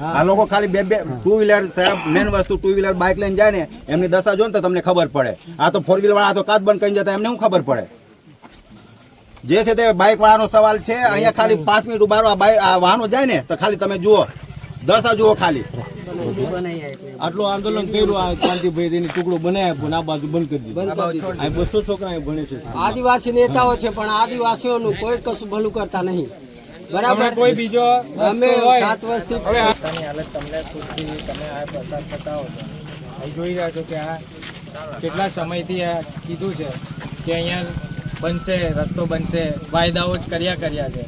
આ લોકો ખાલી બે બે ટુ વ્હીલર સાહેબ મેન વસ્તુ ટુ વ્હીલર બાઇક લઈને જાય ને એમની દશા જો ને તો તમને ખબર પડે. આ તો ફોર વ્હીલર વાળા તો કાચ બંધ કરી જતા એમને શું ખબર પડે? જે છે તે બાઇક વાળાનો સવાલ છે અહીંયા ખાલી પાંચ મિનિટ ઉભારો આ બાઇક આ વાહનો જાય ને તો ખાલી તમે જુઓ. દશા જુઓ ખાલી. આટલું આંદોલન કર્યું આ કાંતિભાઈ તેની ટુકડો બનાવ્યા પણ આ બાજુ બંધ કરી દીધું. બસો છોકરા ભણે છે. આદિવાસી નેતાઓ છે પણ આદિવાસીઓનું કોઈ કશું ભલું કરતા નહીં. બરાબર. કોઈ બીજો અમે સાત વર્ષથી હાલત તમને ખુદથી તમે આ પસાર થતા હો છો. અહીં જોઈ રહ્યા છો કે આ કેટલા સમયથી આ કીધું છે કે અહીંયા બનશે રસ્તો બનશે વાયદાઓ જ કર્યા કર્યા છે.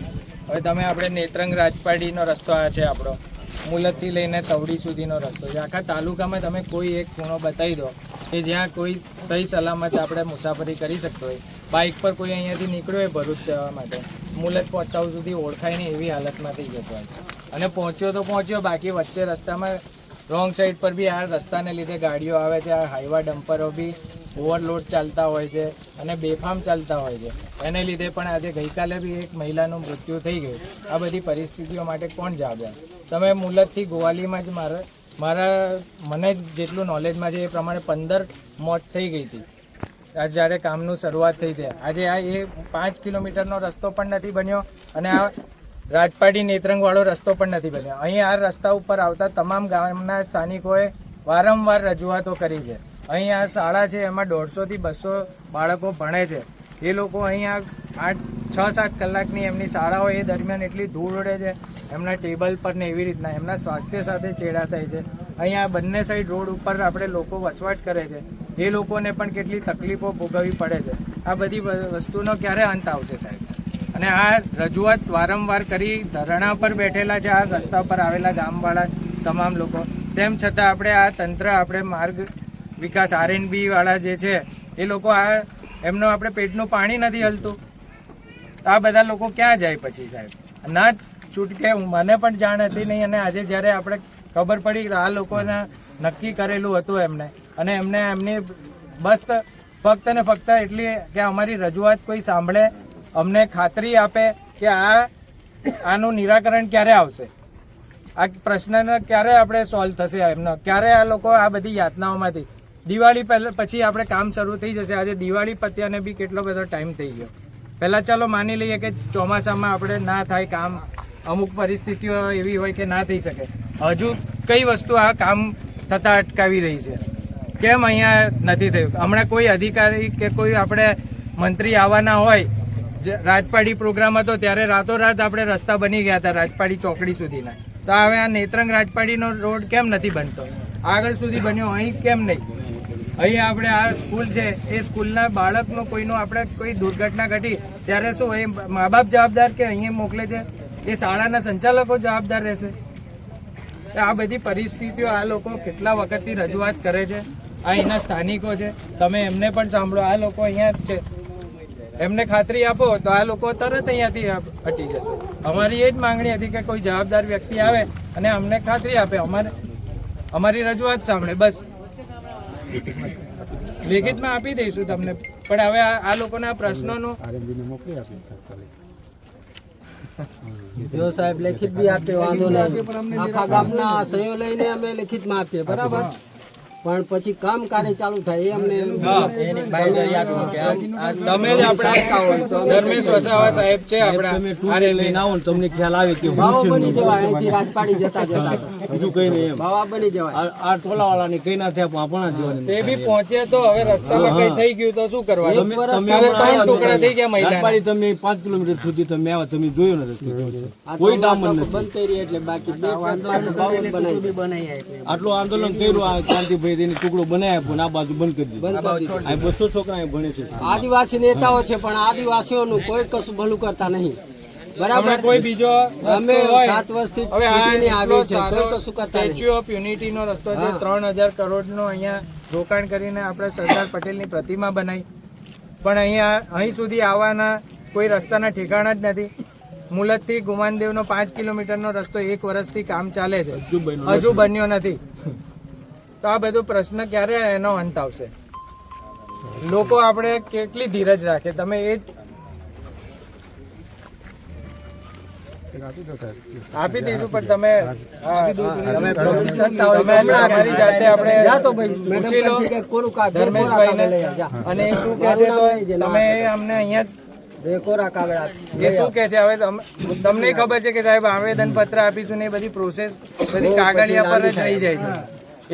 હવે તમે આપણે નેત્રંગ રાજપાડીનો રસ્તો આ છે આપણો. મુલતથી લઈને તવડી સુધીનો રસ્તો છે. આખા તાલુકામાં તમે કોઈ એક ખૂણો બતાવી દો કે જ્યાં કોઈ સહી સલામત આપણે મુસાફરી કરી શકતો હોય. બાઇક પર કોઈ અહીંયાથી નીકળ્યો હોય ભરૂચ જવા માટે. મુલત પહોંચતા સુધી ઓળખાય નહીં એવી હાલતમાં થઈ જતો હોય અને પહોંચ્યો તો પહોંચ્યો, બાકી વચ્ચે રસ્તામાં રોંગ સાઈડ પર બી આ રસ્તાને લીધે ગાડીઓ આવે છે, આ હાઈવા ડમ્પરો બી ઓવરલોડ ચાલતા હોય છે અને બેફામ ચાલતા હોય છે. એને લીધે પણ આજે ગઈકાલે બી એક મહિલાનું મૃત્યુ થઈ ગયું. આ બધી પરિસ્થિતિઓ માટે કોણ જવાબદાર તમે મુલતથી ગોવાલીમાં જ મારા મારા મને જેટલું નોલેજમાં છે એ પ્રમાણે પંદર મોત થઈ ગઈ હતી. જ્યારે કામનું શરૂઆત થઈ છે. આજે આ એ પાંચ કિલોમીટરનો રસ્તો પણ નથી બન્યો અને આ રાજપાટી નેત્રંગવાળો રસ્તો પણ નથી બન્યો. અહીં આ રસ્તા ઉપર આવતા તમામ ગામના સ્થાનિકોએ વારંવાર રજૂઆતો કરી છે. અહીં આ શાળા છે, એમાં દોઢસોથી બસો બાળકો ભણે છે. એ લોકો અહીંયા આઠ છ સાત કલાકની એમની શાળાઓ એ દરમિયાન એટલી ધૂળ ઉડે છે, એમના ટેબલ પર ને એવી રીતના એમના સ્વાસ્થ્ય સાથે ચેડા થાય છે. અહીંયા બંને સાઈડ રોડ ઉપર આપણે લોકો વસવાટ કરે છે. એ લોકોને પણ કેટલી તકલીફો ભોગવવી પડે છે, આ બધી વસ્તુનો ક્યારે અંત આવશે સાહેબ? અને આ રજૂઆત વારંવાર કરી ધરણા પર બેઠેલા છે, આ રસ્તા પર આવેલા ગામવાળા તમામ લોકો. તેમ છતાં આપણે આ તંત્ર, આપણે માર્ગ વિકાસ આરએનબી વાળા જે છે, એ લોકો આ, એમનું આપણે પેટનું પાણી નથી હલતું. આ બધા લોકો ક્યાં જાય પછી સાહેબ? ના છૂટકે મને પણ જાણ હતી નહીં, અને આજે જ્યારે આપણે ખબર પડી આ લોકોને નક્કી કરેલું હતું એમને અને એમને એમની બસ ફક્ત ને ફક્ત એટલી કે અમારી રજૂઆત કોઈ સાંભળે, અમને ખાતરી આપે કે આ, આનું નિરાકરણ ક્યારે આવશે. આ પ્રશ્નને ક્યારે આપણે સોલ્વ થશે એમનો? ક્યારે આ લોકો આ બધી યાતનાઓમાંથી? દિવાળી પહેલાં પછી આપણે કામ શરૂ થઈ જશે. આજે દિવાળી પત્યાને બી કેટલો બધો ટાઈમ થઈ ગયો. પહેલાં ચાલો માની લઈએ કે ચોમાસામાં આપણે ના થાય કામ, અમુક પરિસ્થિતિઓ એવી હોય કે ના થઈ શકે. હજુ કઈ વસ્તુ આ કામ થતાં અટકાવી રહી છે? કેમ અહીંયા નથી થયું? હમણાં કોઈ અધિકારી કે કોઈ આપણે મંત્રી આવવાના હોય રાજપાડી પ્રોગ્રામ હતો, ત્યારે રાતોરાત આપણે રસ્તા બની ગયા હતા રાજપાડી ચોકડી સુધીના. તો હવે આ નેત્રંગ રાજપાડીનો રોડ કેમ નથી બનતો? આગળ સુધી બન્યો, અહીં કેમ નહીં? અહીં આપણે આ સ્કૂલ છે, એ સ્કૂલના બાળકનો કોઈનો આપણે કોઈ દુર્ઘટના ઘટી, ત્યારે શું, એ મા બાપ જવાબદાર કે અહીંયા મોકલે છે? એ શાળાના સંચાલકો જવાબદાર રહેશે? આ બધી પરિસ્થિતિઓ આ લોકો કેટલા વખતથી રજૂઆત કરે છે? આ એના સ્થાનિકો છે. તમે એમને પણ સાંભળો. આ લોકો અહીંયા જ છે. એમને ખાતરી આપો તો આ લોકો તરત અહીંયાથી હટી જશે. અમારી એ જ માંગણી હતી કે કોઈ જવાબદાર વ્યક્તિ આવે અને અમને ખાતરી આપે. અમારે અમારી રજૂઆત સાંભળે. બસ. લેખિતમાં આપી દઈશું તમને. પણ હવે આ આ લોકોના પ્રશ્નોનું જો સાહેબ લેખિત બી આપીએ વાંધો નહીં. આખા ગામના સહયો લઈને અમે લેખિતમાં આપીએ. બરાબર? પણ પછી કામ કાર્ય ચાલુ થાય એ અમને તમે જ આપણા ધર્મેશ વસાવા સાહેબ છે આપણા તમને ખ્યાલ આવે કે બની જવાય અહીંથી રાજપાડી જતા જતા બીજું કઈ નહીં બાવા બની જવાય. આ ટોલા વાળા ને કઈ ના થયા પણ આપણા જવાની તે બી પહોંચે તો હવે રસ્તામાં કઈ થઈ ગયું તો શું તમે ત્રણ ટુકડા થઈ ગયા મહિલા તમે પાંચ કિલોમીટર સુધી તમે આવ્યા તમે જોયો ને રસ્તો કેવો છે? આ કોઈ તો નથી. બંધ કરી એટલે બાકી બે બનાવી આટલું આંદોલન કર્યું આ કાંતિભાઈ એની ટુકડો બનાવ્યા પણ આ બાજુ બંધ કરી દીધું. આ બસો છોકરા અહીં ભણે છે. આદિવાસી નેતાઓ છે પણ આદિવાસીઓનું કોઈ કશું ભલું કરતા નહીં. બરાબર. કોઈ બીજો અમે રસ્તો સાત વર્ષથી હવે આવી છે સારો તો શું કરતા સ્ટેચ્યુ ઓફ યુનિટી નો રસ્તો છે હા. ત્રણ હજાર કરોડ નો અહીંયા રોકાણ કરીને આપણે સરદાર પટેલની પ્રતિમા બનાવી. પણ અહીંયા અહીં સુધી આવવાના કોઈ રસ્તાના ઠેકાણા જ નથી. મુલતથી ગુમાનદેવનો પાંચ કિલોમીટરનો રસ્તો એક વર્ષથી કામ ચાલે છે. હજુ બન્યો હજુ બન્યો નથી. તો આ બધો પ્રશ્ન ક્યારે એનો અંત આવશે? લોકો આપણે કેટલી ધીરજ રાખે? તમે એ જ આપી દઈશું પણ તમે તમે promise કરતા હોય તમે હમણાં જાતે આપણે જા તો ભાઈ મેડમ લો. કે કોરું કાગળ ધર્મેશભાઈને કાગળ લઈ આવ, જા. અને શું કહે છે તો તમે અમને અહીંયા જ. એ શું કે છે? હવે તમ- તમને ખબર છે કે સાહેબ આવેદન પત્ર આપીશું ને એ બધી પ્રોસેસ બધી કાગળિયા પર જ રહી જાય છે.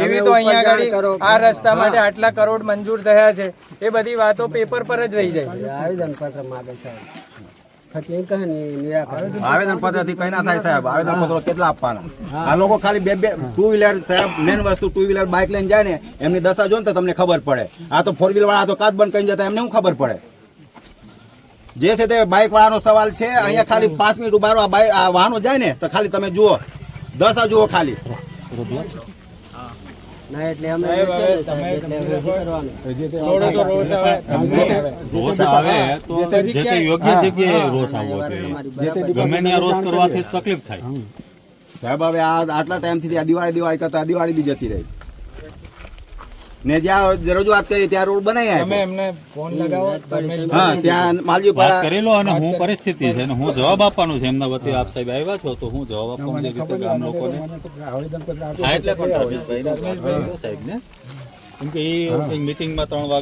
એવી તો અહીંયા. આગળ આ રસ્તા માટે આટલા કરોડ મંજૂર થયા છે. એ બધી વાતો પેપર પર જ રહી જાય. આવેદન પત્ર માગે સાહેબ. આવેદન પત્ર ના થાય સાહેબ. આવેદન પત્રો કેટલા આપવાના? આ લોકો ખાલી બે બે ટુ વ્હીલર સાહેબ મેન વસ્તુ ટુ વ્હીલર બાઇક લઈને જાય ને, એમની દશા જો ને તો તમને ખબર પડે. આ તો ફોર વ્હીલર વાળા તો કાચ બંધ કરી જતા, એમને શું ખબર પડે? જે છે તે બાઇક વાળાનો સવાલ છે. અહીંયા ખાલી પાંચ મિનિટ ઉભારો આ બાઇક આ વાહનો જાય ને, તો ખાલી તમે જુઓ. દશા જુઓ ખાલી. ના એટલે અમે સાહેબ, હવે સાહેબ, તમે એટલે હવે શું કરવાનું. થોડો તો રોષ આવે. તો જે તે યોગ્ય જગ્યાએ રોષ આવવો જોઈએ. ગમે ત્યાં રોષ કરવાથી તકલીફ થાય. સાહેબ હવે આ આટલા ટાઈમથી આ દિવાળી દિવાળી કરતા દિવાળી બી જતી રહી. ને જ્યાં રજૂઆત કરી ત્યાં રોડ બનાવી તમે એમને ફોન લગાવો હા ત્યાં માલજી વાત પાડા કરી લો અને હું પરિસ્થિતિ છે અને હું જવાબ આપવાનું છે. એમના વતી આપ સાહેબ આવ્યા છો તો હું જવાબ આપવાનું જે રીતે ગામ લોકોને. હા એટલે પણ સાહેબ ને કેમ કે એ મીટિંગમાં ત્રણ વાગે